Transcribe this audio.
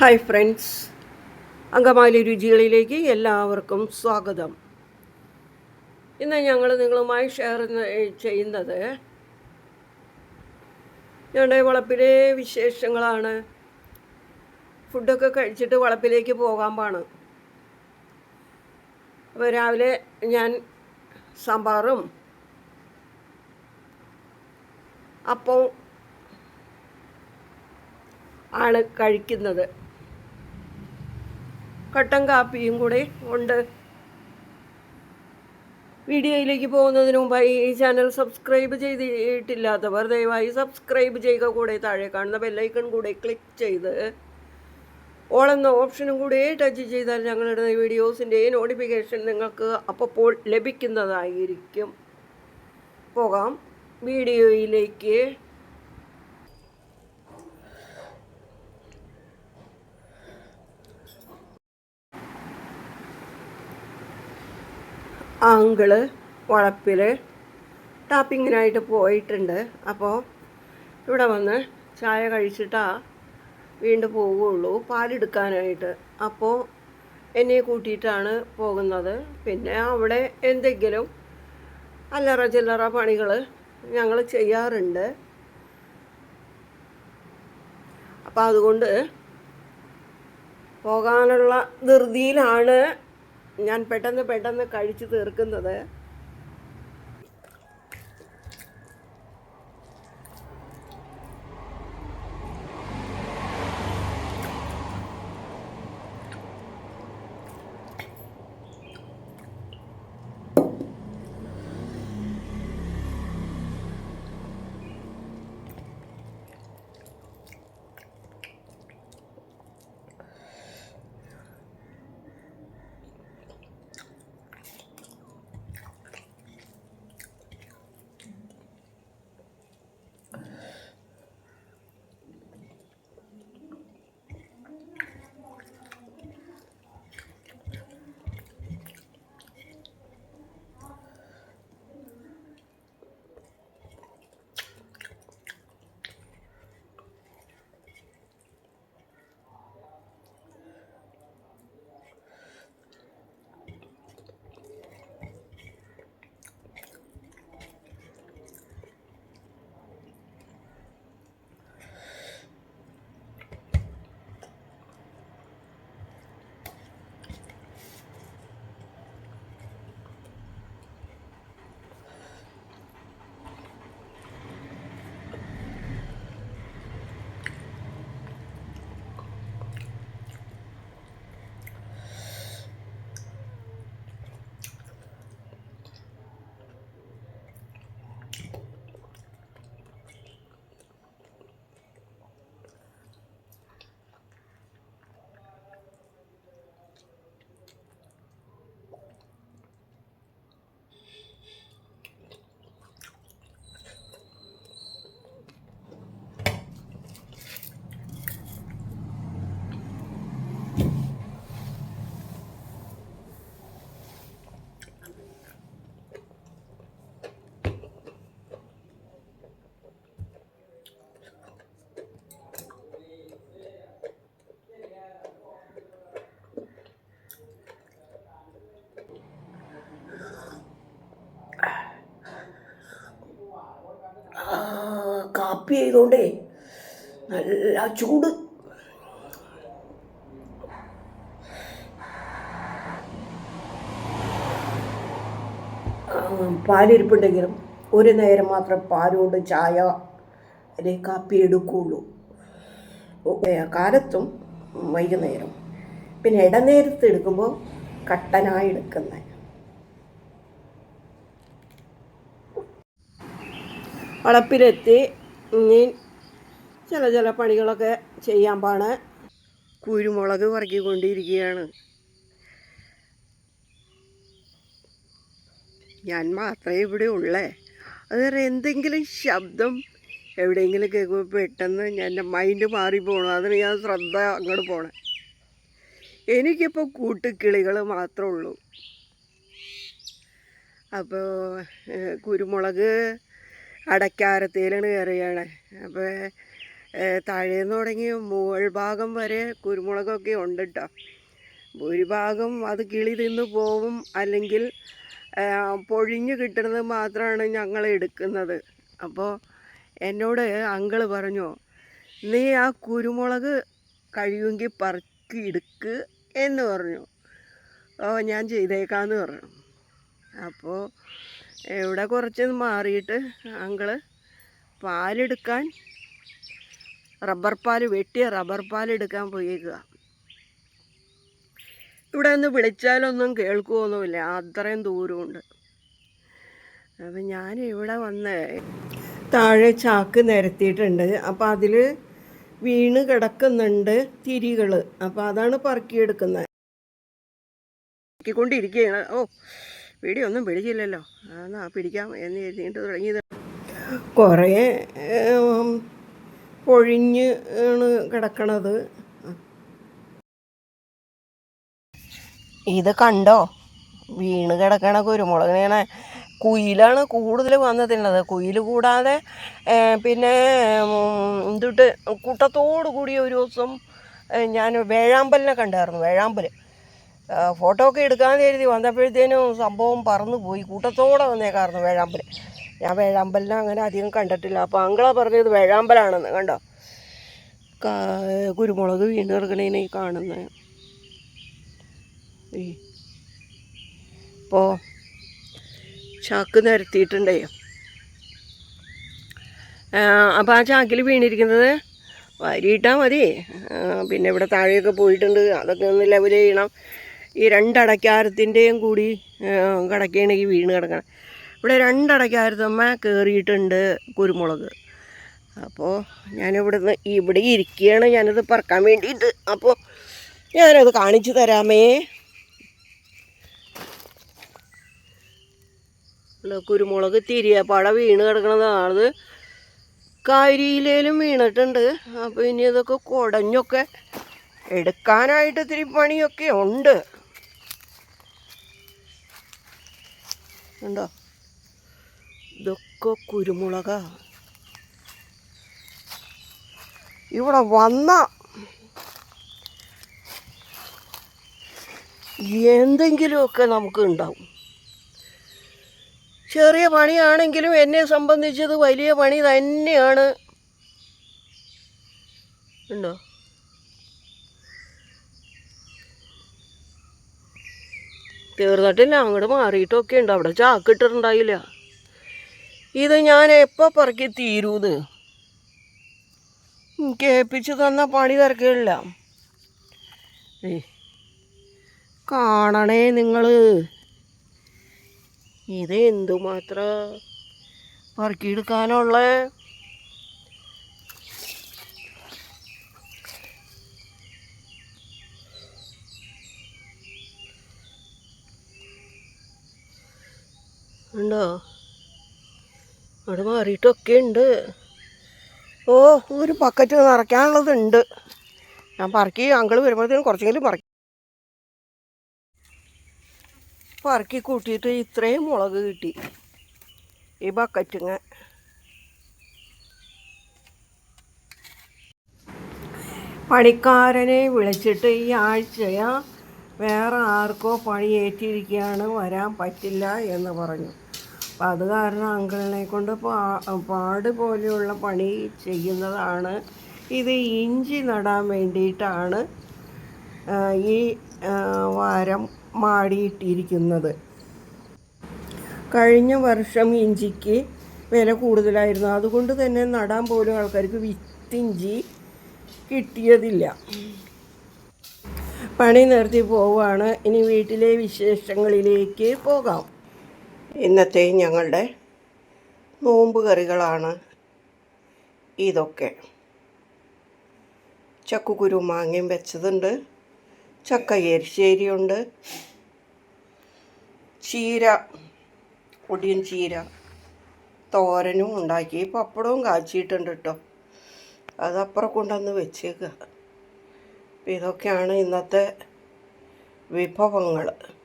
Hi friends Angamaly രുചികളിലേക്ക് എല്ലാവർക്കും സ്വാഗതം. ഇന്ന് ഞങ്ങൾ നിങ്ങളുമായി ഷെയർ ചെയ്യുന്നത് ഞങ്ങളുടെ വളപ്പിലെ വിശേഷങ്ങളാണ്. ഫുഡൊക്കെ കഴിച്ചിട്ട് വളപ്പിലേക്ക് പോകാൻ പാണ്. അപ്പോൾ രാവിലെ ഞാൻ സാമ്പാറും അപ്പവും ആണ് കഴിക്കുന്നത്. കട്ടൻ കാപ്പിയും കൂടെ ഉണ്ട്. വീഡിയോയിലേക്ക് പോകുന്നതിന് മുമ്പായി ഈ ചാനൽ സബ്സ്ക്രൈബ് ചെയ്തിട്ടില്ലാത്തവർ ദയവായി സബ്സ്ക്രൈബ് ചെയ്യുക. കൂടെ താഴെ കാണുന്ന ബെല്ലൈക്കൺ കൂടെ ക്ലിക്ക് ചെയ്ത് ഓൾ എന്ന ഓപ്ഷനും കൂടെ ടച്ച് ചെയ്താൽ ഞങ്ങളുടെ വീഡിയോസിന്റെ നോട്ടിഫിക്കേഷൻ നിങ്ങൾക്ക് അപ്പോൾ ലഭിക്കുന്നതായിരിക്കും. പോകാം. വീഡിയോയിലേക്ക് ആങ്കിൾ വളപ്പിൽ ടാപ്പിങ്ങിനായിട്ട് പോയിട്ടുണ്ട്. അപ്പോൾ ഇവിടെ വന്ന് ചായ കഴിച്ചിട്ടാ വീണ്ടും പോവുകയുള്ളൂ പാലെടുക്കാനായിട്ട്. അപ്പോൾ എന്നെ കൂട്ടിയിട്ടാണ് പോകുന്നത്. പിന്നെ അവിടെ എന്തെങ്കിലും അല്ലറ ചില്ലറ പണികൾ ഞങ്ങൾ ചെയ്യാറുണ്ട്. അപ്പോൾ അതുകൊണ്ട് പോകാനുള്ള ധൃതിയിലാണ് ഞാൻ പെട്ടെന്ന് പെട്ടെന്ന് കഴിച്ചു തീർക്കുന്നത്. കാപ്പി ചെയ്തോണ്ടേ നല്ല ചൂട്. പാലിരിപ്പുണ്ടെങ്കിലും ഒരു നേരം മാത്രം പാലുകൊണ്ട് ചായ അല്ലെങ്കിൽ കാപ്പി എടുക്കുകയുള്ളൂ കാലത്തും വൈകുന്നേരം. പിന്നെ ഇടനേരത്ത് എടുക്കുമ്പോൾ കട്ടനായി എടുക്കുന്ന. വളപ്പിലെത്തി ഇനി ചില ചില പണികളൊക്കെ ചെയ്യാൻ പാണ്. കുരുമുളക് പറക്കിക്കൊണ്ടിരിക്കുകയാണ് ഞാൻ മാത്രമേ ഇവിടെ ഉള്ളേ. അത് വേറെ എന്തെങ്കിലും ശബ്ദം എവിടെയെങ്കിലും കേൾക്കുമ്പോൾ പെട്ടെന്ന് എന്റെ മൈൻഡ് മാറി പോകണം അതിന് ഞാൻ ശ്രദ്ധ അങ്ങോട്ട് പോണേ. എനിക്കിപ്പോൾ കൂട്ടുകിളികൾ മാത്രമേ ഉള്ളൂ. അപ്പോൾ കുരുമുളക് അടയ്ക്കാരത്തേലാണ് കയറുകയാണ് അപ്പോൾ താഴേന്ന് തുടങ്ങി മുകൾ ഭാഗം വരെ കുരുമുളകൊക്കെ ഉണ്ട് കേട്ടോ ഭൂരിഭാഗം അത് കിളി തിന്ന് പോവും അല്ലെങ്കിൽ പൊഴിഞ്ഞ് കിട്ടുന്നത് മാത്രമാണ് ഞങ്ങൾ എടുക്കുന്നത്. അപ്പോൾ എന്നോട് അങ്കിൾ പറഞ്ഞു നീ ആ കുരുമുളക് കഴിയുമെങ്കിൽ പറക്കി എടുക്ക് എന്ന് പറഞ്ഞു. ഓ ഞാൻ ചെയ്തേക്കാന്ന് പറഞ്ഞു. അപ്പോൾ ഇവിടെ കുറച്ച് മാറിയിട്ട് അങ്കിൾ പാലെടുക്കാൻ റബ്ബർ പാൽ വെട്ടിയ റബ്ബർ പാൽ എടുക്കാൻ പോയേക്കുക ഇവിടെ നിന്ന് വിളിച്ചാലൊന്നും കേൾക്കുമൊന്നുമില്ല അത്രയും ദൂരമുണ്ട്. അപ്പം ഞാൻ ഇവിടെ വന്ന് താഴെ ചാക്ക് നിരത്തിയിട്ടുണ്ട്. അപ്പം അതിൽ വീണ് കിടക്കുന്നുണ്ട് തിരികൾ അപ്പം അതാണ് പറക്കിയെടുക്കുന്നത്. ഓ വീഡിയോ ഒന്നും പിടിച്ചില്ലല്ലോ. എന്നാ പിടിക്കാം എന്ന് എഴുതിയിട്ട് തുടങ്ങിയത്. കുറേ പൊഴിഞ്ഞ് ആണ് കിടക്കണത്. ഇത് കണ്ടോ? വീണ് കിടക്കണ കുരുമുളകിനെ കുയിലാണ് കൂടുതൽ വന്നിട്ടുള്ളത്. കുയിൽ കൂടാതെ പിന്നെ എന്തുട്ട് കൂട്ടത്തോടു കൂടി ഒരു ദിവസം ഞാൻ വേഴാമ്പലിനെ കണ്ടായിരുന്നു. വേഴാമ്പൽ ഫോട്ടോ ഒക്കെ എടുക്കാമെന്ന് കരുതി വന്നപ്പോഴത്തേനും സംഭവം പറന്നു പോയി. കൂട്ടത്തോടെ വന്നേക്കായിരുന്നു വേഴാമ്പൽ ഞാൻ വേഴാമ്പലിനെ അങ്ങനെ അധികം കണ്ടിട്ടില്ല. അപ്പോൾ അങ്കളാ പറഞ്ഞത് വേഴാമ്പലാണെന്ന് കണ്ടോ? കുരുമുളക് വീണ് കിടക്കണേനെ ഈ കാണുന്നത് ഇപ്പോൾ ചാക്ക് നിരത്തിയിട്ടുണ്ടേ. അപ്പോൾ ആ ചാക്കിൽ വീണിരിക്കുന്നത് വാരിയിട്ടാൽ മതി. പിന്നെ ഇവിടെ താഴെയൊക്കെ പോയിട്ടുണ്ട്. അതൊക്കെ ഒന്ന് ലെവൽ ചെയ്യണം. ഈ രണ്ടടക്കാരത്തിന്റെയും കൂടി കിടക്കുകയാണെങ്കിൽ വീണ് കിടക്കണം. ഇവിടെ രണ്ടടക്കാരത്തമ്മ കയറിയിട്ടുണ്ട് കുരുമുളക്. അപ്പോൾ ഞാനിവിടുന്ന് ഇവിടെ ഇരിക്കുകയാണ് ഞാനത് പറക്കാൻ വേണ്ടിയിട്ട് അപ്പോൾ ഞാനത് കാണിച്ചു തരാമേ. കുരുമുളക് തിരിയപ്പാട വീണ് കിടക്കണതാണ് കരിയിലേലും വീണിട്ടുണ്ട്. അപ്പോൾ ഇനി അതൊക്കെ കുടഞ്ഞൊക്കെ എടുക്കാനായിട്ട് ഇത്തിരി പണിയൊക്കെ ഉണ്ട്. ഉണ്ടോ? ഇതൊക്കെ കുരുമുളക. ഇവിടെ വന്ന എന്തെങ്കിലുമൊക്കെ നമുക്ക് ഉണ്ടാവും. ചെറിയ പണിയാണെങ്കിലും എന്നെ സംബന്ധിച്ചത് വലിയ പണി തന്നെയാണ്. ഉണ്ടോ? തീർന്നിട്ടില്ല. അങ്ങോട്ട് മാറിയിട്ടൊക്കെ ഉണ്ട് അവിടെ ചാക്ക് ഇട്ടിട്ടുണ്ടായില്ല. ഇത് ഞാൻ എപ്പോൾ പറക്കി തീരൂന്ന്? കേൾപ്പിച്ച് തന്ന പണി തിരക്കില്ല കാണണേ നിങ്ങൾ ഇത് എന്തുമാത്രം? പറക്കിയെടുക്കാനുള്ള ഉണ്ടോ? അവിടെ മാറിയിട്ടൊക്കെ ഉണ്ട് ഓ ഒരു ബക്കറ്റ് നിറയ്ക്കാനുള്ളതുണ്ട്. ഞാൻ പറക്കി അങ്കിൾ വരുമ്പോഴത്തേനും കുറച്ചെങ്കിലും പറക്കി പറക്കി കൂട്ടിയിട്ട് ഇത്രയും മുളക് കിട്ടി. ഈ ബക്കറ്റിങ്ങ പണിക്കാരനെ വിളിച്ചിട്ട് ഈ ആഴ്ചയ വേറെ ആർക്കോ പണി ഏറ്റിരിക്കുകയാണ് വരാൻ പറ്റില്ല എന്ന് പറഞ്ഞു. അപ്പം അത് കാരണം അങ്കിളിനെ കൊണ്ട് പാ- പാട് പോലെയുള്ള പണി ചെയ്യുന്നതാണ്. ഇത് ഇഞ്ചി നടാൻ വേണ്ടിയിട്ടാണ് ഈ വാരം മാടിയിട്ടിരിക്കുന്നത്. കഴിഞ്ഞ വർഷം ഇഞ്ചിക്ക് വില കൂടുതലായിരുന്നു. അതുകൊണ്ട് തന്നെ നടാൻ പോലും ആൾക്കാർക്ക് വിത്തിഞ്ചി കിട്ടിയതില്ല. പണി നിർത്തി പോവുകയാണ്. ഇനി വീട്ടിലെ വിശേഷങ്ങളിലേക്ക് പോകാം. ഇന്നത്തെ ഞങ്ങളുടെ നോമ്പ് കറികളാണ് ഇതൊക്കെ. ചക്കുകുരു മാങ്ങയും വെച്ചതുണ്ട്. ചക്ക എരിശ്ശേരിയുണ്ട്. ചീര ഒടിയൻ ചീര തോരനും ഉണ്ടാക്കി. പപ്പടവും കാച്ചിയിട്ടുണ്ട് കേട്ടോ. അതപ്പുറം കൊണ്ടുവന്ന് വെച്ചേക്കുക ഇതൊക്കെയാണ് ഇന്നത്തെ വിഭവങ്ങൾ.